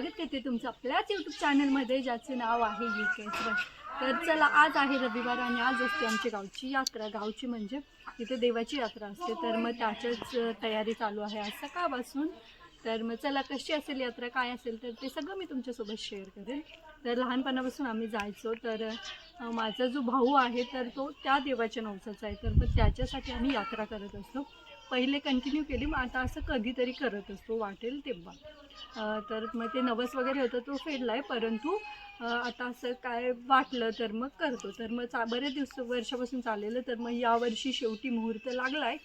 स्वागत करते तुमचं आपल्याच यूट्यूब चॅनलमध्ये ज्याचे नाव आहे यू तर चला आज आहे रविवार आणि आज असते आमची गावची यात्रा. गावची म्हणजे तिथे देवाची यात्रा असते. तर मग त्याच्याच तयारी चालू आहे आज सकाळपासून. तर मग चला कशी असेल यात्रा काय असेल तर ते सगळं मी तुमच्यासोबत शेअर करेन. तर लहानपणापासून आम्ही जायचो तर माझा जो भाऊ आहे तर तो त्या देवाच्या नवसाचा आहे. तर मग त्याच्यासाठी आम्ही यात्रा करत असतो. पहिले कंटिन्यू केली. मग आता असं कधीतरी करत असतो वाटेल तेव्हा. तर मग ते नवस वगैरे होतं तो फेडला आहे. परंतु आता असं काय वाटलं तर मग करतो. तर मग चा बरेच दिवस वर्षापासून चाललेलं तर मग यावर्षी शेवटी मुहूर्त लागला आहे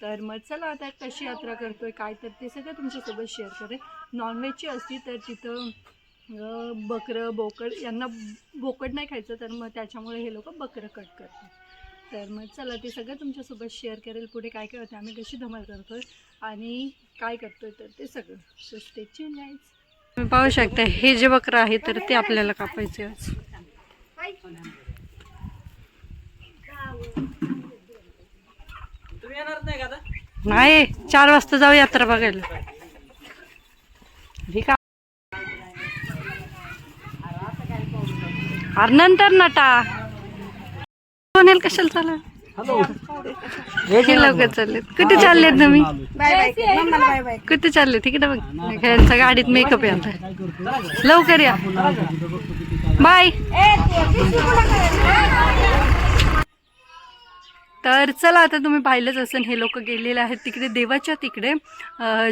तर मग चला आता कशी यात्रा करतोय काय तर ते सगळं तुमच्यासोबत शेअर करेन. नॉनव्हेजची असती तर तिथं बकरं बोकड यांना बोकड नाही खायचं तर मग त्याच्यामुळे हे लोक बकरं कट करतात. तर मग चला ते सगळं तुमच्यासोबत शेअर करेल. पुढे काय काय होतं आम्ही कशी धमाल करतोय आणि काय करतोय तर ते सगळं. सो तुम्ही पाहू शकता हे जे बकरं आहे तर ते आपल्याला कापायचे आज नाही चार वाजता जाऊ यात्रा बघायला. ठीक अरे नंतर नटा. कोणाला कशाला चालला? हे लवकर चाललेत. कुठे चाललेत तुम्ही कुठे चालले तिकडे बघ. ह्यांच्या गाडीत मेकअप आहे लवकर या. बाय. तर चला आता तुम्ही पाहिलंच असेल हे लोक गेलेले आहेत तिकडे देवाच्या तिकडे.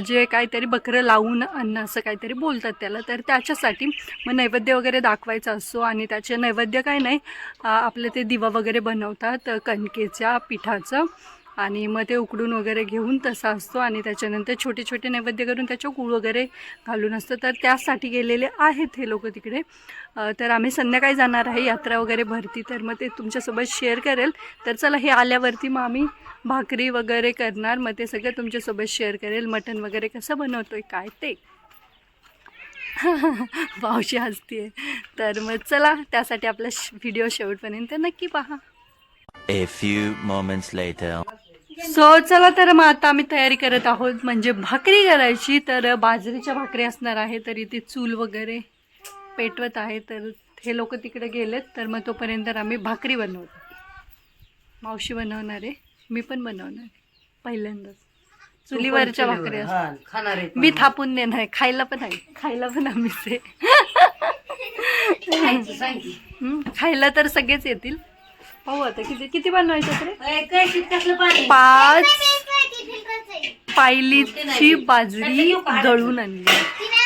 जे काहीतरी बकरं लावून अन्न असं काहीतरी बोलतात त्याला. तर त्याच्यासाठी मग नैवेद्य वगैरे दाखवायचा असतो आणि त्याचे नैवेद्य काय नाही आपलं ते दिवा वगैरे बनवतात कणकेच्या पिठाचं. आणि मग ते उकडून वगैरे घेऊन तसा असतो आणि त्याच्यानंतर छोटे छोटे नैवेद्य करून त्याच्या गुळ वगैरे घालून असतं. तर त्यासाठी गेलेले आहेत हे लोक तिकडे. तर आम्ही संध्याकाळी जाणार आहे यात्रा वगैरे भरती. तर मग ते तुमच्यासोबत शेअर करेल. तर चला हे आल्यावरती मग आम्ही भाकरी वगैरे करणार. मग ते सगळं तुमच्यासोबत शेअर करेल. मटण वगैरे कसं बनवतोय काय ते. पावशी हसतीये. तर मग चला त्यासाठी आपला व्हिडिओ शेवटपर्यंत नक्की पहा. A few moments later. So चला तर मग आता आम्ही तयारी करत आहोत. म्हणजे भाकरी करायची तर बाजरीच्या भाकरी असणार आहे तर इथे चूल वगैरे पेटवत आहे तर हे लोक तिकडे गेलेत तर मग तोपर्यंत आम्ही भाकरी बनवतो. मावशी बनवणार आहे मी पण बनवणार पहिल्यांदाच. चुलीवरच्या भाकरी असतात मी थापून देणार आहे खायला पण आहे खायला पण आम्हीच आहे. हं, खायला तर सगळेच येतील. पाहू आता किती किती बनवायचं तरी? पाच. पायलीची बाजरी दळून आणली.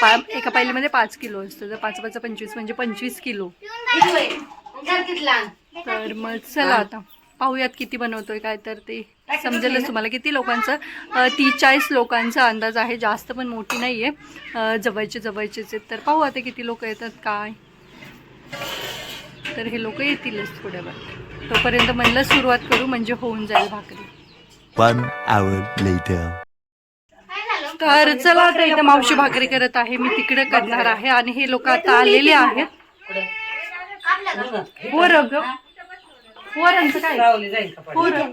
पा एका पायलीमध्ये पाच किलो असतं. तर पाच पाच पंचवीस म्हणजे पंचवीस किलो. तर मग चला आता. पाहूयात किती बनवतोय काय तर ते. समजेलच तुम्हाला किती लोकांचं? तीस चाळीस लोकांचा अंदाज आहे. जास्त पण मोठी नाही आहे जवळचे जवळचेच आहेत. तर पाहू आता किती लोक येतात काय? तर हे लोक येतीलच थोड्या वेळ तोपर्यंत म्हणलं सुरुवात करू म्हणजे होऊन जाईल भाकरी. One hour later. तर चला आता इथं मावशी भाकरी करत आहे. मी तिकडे करणार आहे आणि हे लोक आता आलेले आहेत. पोरं ग पोरांचं काय का पाणी? पोरं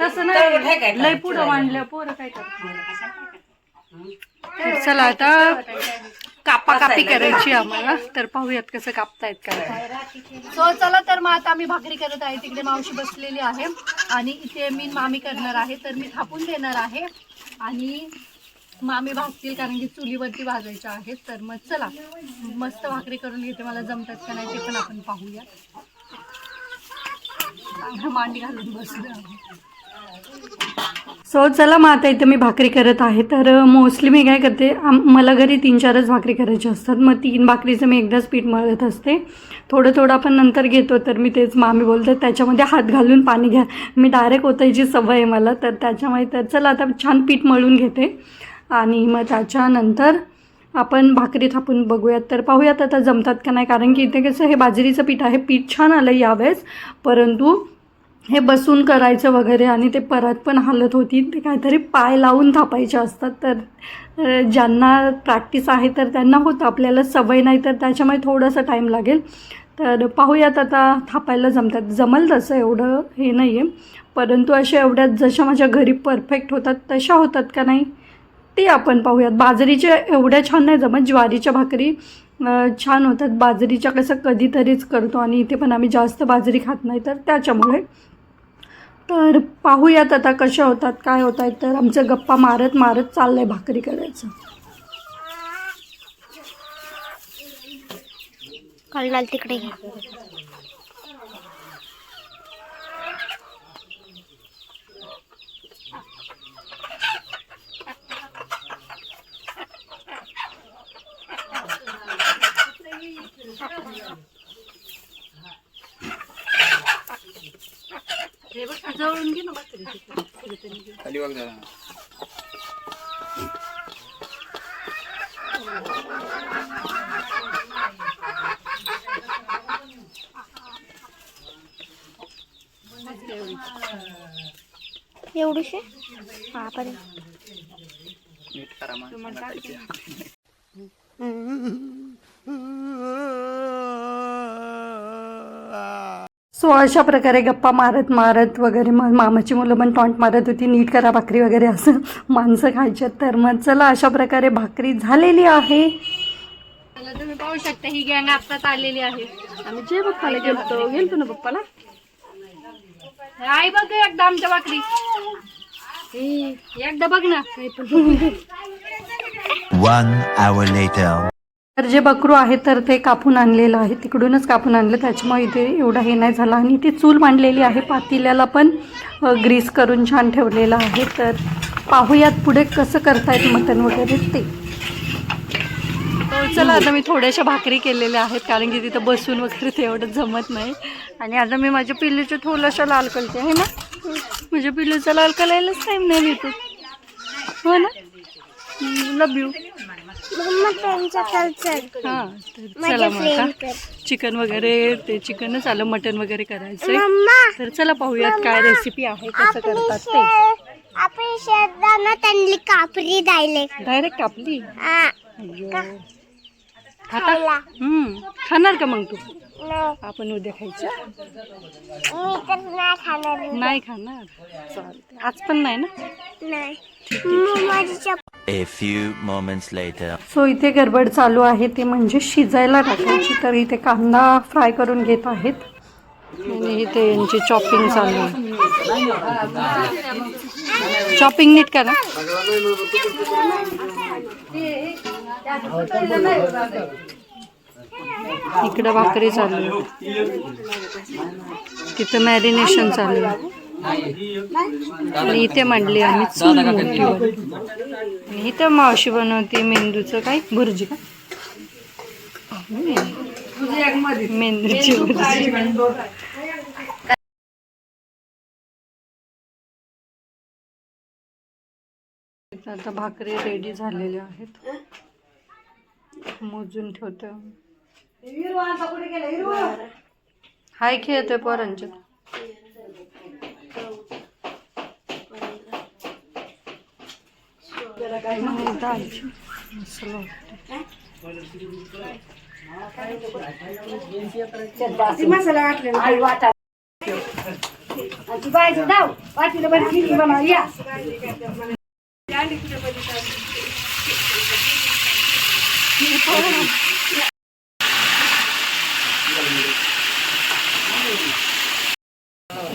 तसं नाही. लय पुढं मांडलं पोरं काय चला आता कापा कापी करायची आम्हाला. तर पाहूयात कसं कापतायत काय. सो चला तर मग आता आम्ही भाकरी करत आहे. तिकडे मावशी बसलेली आहे. आणि इथे मी मामी करणार आहे. तर मी थापून देणार आहे. आणि मामी भाजतील कारण की चुलीवरती भाजायच्या आहेत. तर मग चला. मस्त भाकरी करून घेते. मला जमतात का नाही ते पण आपण पाहूया. मांडी घालून बसले सो चला मग आता इथं मी भाकरी करत आहे. तर मोस्टली मी काय करते मला घरी तीन चारच भाकरी करायची असतात. मग तीन भाकरीचं मी एकदाच पीठ मळत असते. थोडं थोडं आपण नंतर घेतो तर मी तेच मामी बोलते त्याच्यामध्ये हात घालून पाणी घ्या. मी डायरेक्ट ओतायची सवय आहे मला तर त्याच्यामुळे तर चला आता छान पीठ मळून घेते. आणि मग त्याच्यानंतर आपण भाकरी थापून बघूयात. तर पाहूयात आता जमतात का नाही कारण की इथे कसं हे बाजरीचं पीठ आहे. पीठ छान आलं यावेळेस. परंतु हे बसून करायचं वगैरे आणि ते परत पण हालत होती. ते काहीतरी पाय लावून थापायचे असतात. तर ज्यांना प्रॅक्टिस आहे तर त्यांना होतं. आपल्याला सवय नाही तर त्याच्यामुळे थोडंसं टाईम लागेल. तर पाहूयात आता थापायला जमतात. जमल तसं एवढं हे नाही आहे परंतु अशा एवढ्यात जशा माझ्या घरी परफेक्ट होतात तशा होतात का नाही ते आपण पाहूयात. बाजरीच्या एवढ्या छान नाही जमत. ज्वारीच्या भाकरी छान होतात. बाजरीच्या कसं कधीतरीच करतो आणि इथे पण आम्ही जास्त बाजरी खात नाही. तर त्याच्यामुळे तर पाहूयात आता कशा होतात काय होत आहेत तर आमचं गप्पा मारत मारत चाललं आहे भाकरी करायचं. कळणार तिकडे. जवळून घे ना भाकरी खाली बघ जरा एवढीशे हा पर्यंत नीट करा माणसाला खायची. सो अशा प्रकारे गप्पा मारत मारत वगैरे मग मामाची मुलं पण टॉन्ट मारत होती नीट करा भाकरी वगैरे असं. माणसं खायच्यात तर मग चला अशा प्रकारे भाकरी झालेली आहे. तुम्ही पाहू शकता ही गँग आत्ताच आलेली आहे. आम्ही जे पप्पाला गेलतो गेलतो ना पप्पाला? आई बघ एकदा आमच्या भाकरी. एकदा बघ ना. One hour later. तर जे बकरू आहे तर ते कापून आणलेलं आहे. तिकडूनच कापून आणलं. त्याच्यामुळे इथे एवढा हे नाही झाला. आणि ती चूल मांडलेली आहे. पातेल्याला पण ग्रीस करून छान ठेवलेलं आहे. तर पाहूयात पुढे कसं करतायत मटण वगैरे ते. हो, चला आता मी थोड्याशा भाकरी केलेल्या आहेत कारण की तिथं बसून वगैरे ते एवढं जमत नाही. आणि आता मी माझ्या पिल्लूच्या थोड्याशा लाल कलते आहे ना? माझ्या पिल्लूचा लाल कलायलाच टाईम नाही भेटत. हो ना? Love you. चला मग आता चिकन वगैरे ते चिकनच आलं मटन वगैरे करायचंय. मम्मा तर चला पाहूयात काय रेसिपी आहे कसं करतात ते. आपण शेताना त्यांनी कापरी द्यायले डायरेक्ट कापली? हा, हम्म. खाणार का मग तू? नाही. आपण उद्या खायचं? मी तर नाही खाणार. नाही खाणार? चालते आज पण नाही ना? नाही. A few moments later. So इथे गडबड चालू आहे. ते म्हणजे शिजायला टाकायची. तर इथे कांदा फ्राय करून घेत आहेत. आणि इथे यांची चॉपिंग चालू आहे. चॉपिंग नीट करा. इकडं भाकरी चालू आहे. तिथं मॅरिनेशन चालू आहे. आणि इथे मांडली आम्ही चूल मोठी. आणि इथं मावशी बनवते मेंदूचं काय? भुर्जी का मेंदूची भुर्जी आता भाकरी रेडी झालेल्या आहेत. मोजून ठेवतो. हाय खेळतोय पोरांच्यात आणि दालची मसाला वाटते.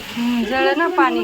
हम्म, जळ ना पाणी.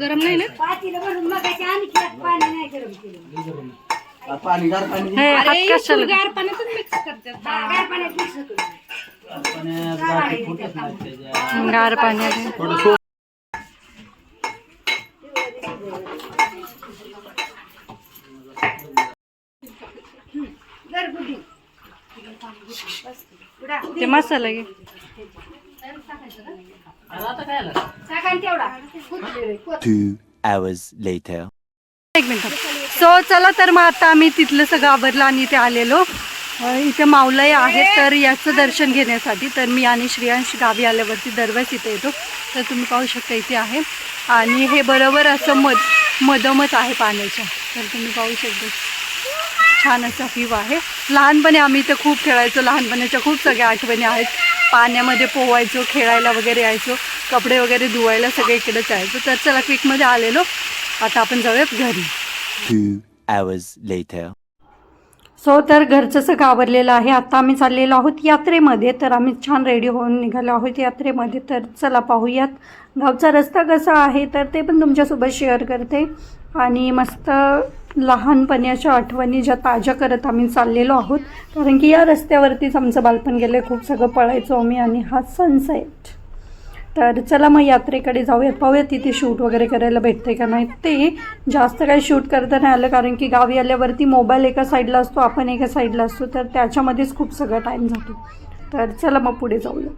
गरम नाही ना? पाणी गार पाणी हे हात कशाला? गार पाण्याने थोडं सो ते मसाला घे Two hours later. एक मिनिट सो चला तर मग आता आम्ही तिथलं सगळं आवरलं आणि इथे आलेलो. इथे मावलय आहे तर याचं दर्शन घेण्यासाठी. तर मी आणि श्रेयांश गावी आल्यावरती दरवेळेस इथे येतो. तर तुम्ही पाहू शकता इथे आहे. आणि हे बरोबर असं मध मधमच आहे पाण्याच्या तर तुम्ही पाहू शकता. छान असा व्ह्यू आहे. लहानपणी आम्ही इथे खूप खेळायचो. लहानपणाच्या खूप सगळ्या आठवणी आहेत. पाण्यामध्ये पोवायचो खेळायला वगैरे यायचो कपडे वगैरे धुवायला सगळे इकडेच यायचो तर चला क्विकमध्ये आलेलो. आता आपण जाऊयात घरी. Two hours later. सो तर घरचं सगळं आवरलेलं आहे. आता आम्ही चाललेलो आहोत यात्रेमध्ये. तर आम्ही छान रेडी होऊन निघालो आहोत यात्रेमध्ये. तर चला पाहूयात. गावचा रस्ता कसा आहे तर ते पण तुमच्यासोबत शेअर करते. आणि मस्त लहानपणाच्या आठवणी ज्या ताज्या करत आम्ही चाललेलो आहोत. कारण की या रस्त्यावरतीच आमचं बालपण गेलं खूप सगळं पळायचो आम्ही आणि हा सनसेट तर चला मग यात्रेकडे जाऊयात पाहूयात तिथे शूट वगैरे करायला भेटते का नाही ते. जास्त काही शूट करता नाही आलं कारण की गावी आल्यावरती मोबाईल एका साईडला असतो आपण एका साईडला असतो तर त्याच्यामध्येच खूप सगळा टाईम जातो. तर चला मग पुढे जाऊया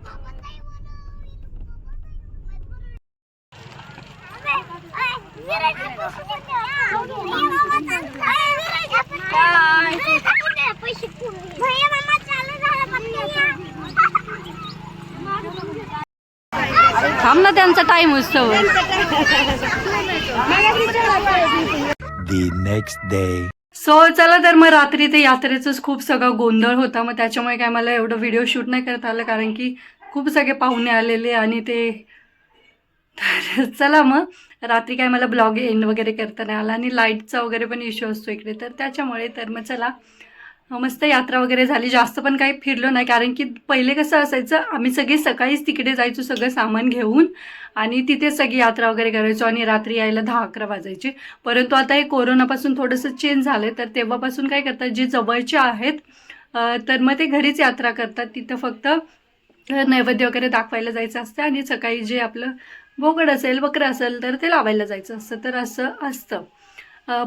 थांब ना त्यांचा टाईम उत्सव The next day. सो चला तर मग रात्री ते यात्रेचंच खूप सगळं गोंधळ होता मग त्याच्यामुळे काय मला एवढं व्हिडिओ शूट नाही करता आलं कारण की खूप सगळे पाहुणे आलेले आणि ते तर चला मग. रात्री काय मला ब्लॉग एंड वगैरे करता नाही आला आणि लाईटचा वगैरे पण इश्यू असतो इकडे तर त्याच्यामुळे तर मग चला. मस्त यात्रा वगैरे झाली. जास्त पण काही फिरलो नाही कारण की पहिले कसं असायचं आम्ही सगळे सकाळीच तिकडे जायचो सगळं सामान घेऊन आणि तिथे सगळी यात्रा वगैरे करायचो आणि रात्री यायला दहा अकरा वाजायचे. परंतु आता हे कोरोनापासून थोडंसं चेंज झालं आहे तर तेव्हापासून काय करतात जे जवळचे आहेत तर मग ते घरीच यात्रा करतात. तिथं फक्त नैवेद्य वगैरे दाखवायला जायचं असतं आणि सकाळी जे आपलं बोकड असेल बकरं असेल तर ते लावायला जायचं. असतं तर असं असतं.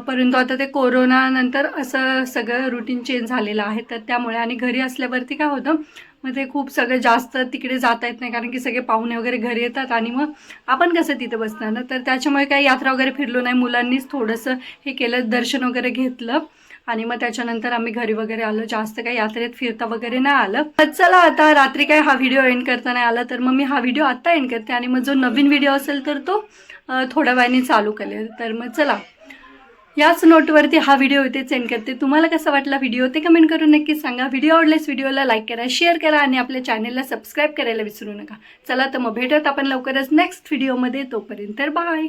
परंतु आता ते कोरोनानंतर असं सगळं रुटीन चेंज झालेलं आहे. तर त्यामुळे आणि घरी असल्यावरती काय होतं मग ते खूप सगळं जास्त तिकडे जाता येत नाही. कारण की सगळे पाहुणे वगैरे घरी येतात आणि मग आपण कसं तिथं बसणार ना? तर त्याच्यामुळे काही यात्रा वगैरे फिरलो नाही. मुलांनीच थोडंसं हे केलं दर्शन वगैरे घेतलं. आणि मग त्याच्यानंतर आम्ही घरी वगैरे आलो. जास्त काही यात्रेत फिरता वगैरे नाही आलं. तर चला आता रात्री काय हा व्हिडिओ एंड करता नाही आला तर मग मी हा व्हिडिओ आत्ता एंड करते आणि मग जो नवीन व्हिडिओ असेल तर तो थोड्या वेळाने चालू करेल. तर मग चला. याच नोटवरती हा व्हिडिओ इथे सेंड करते. तुम्हाला कसा वाटला व्हिडिओ ते कमेंट करून नक्की सांगा. व्हिडिओ आवडल्यास व्हिडिओला लाईक करा शेअर करा आणि आपल्या चॅनलला सबस्क्राईब करायला विसरू नका. चला तर मग भेटत आपण लवकरच नेक्स्ट व्हिडिओमध्ये तोपर्यंत बाय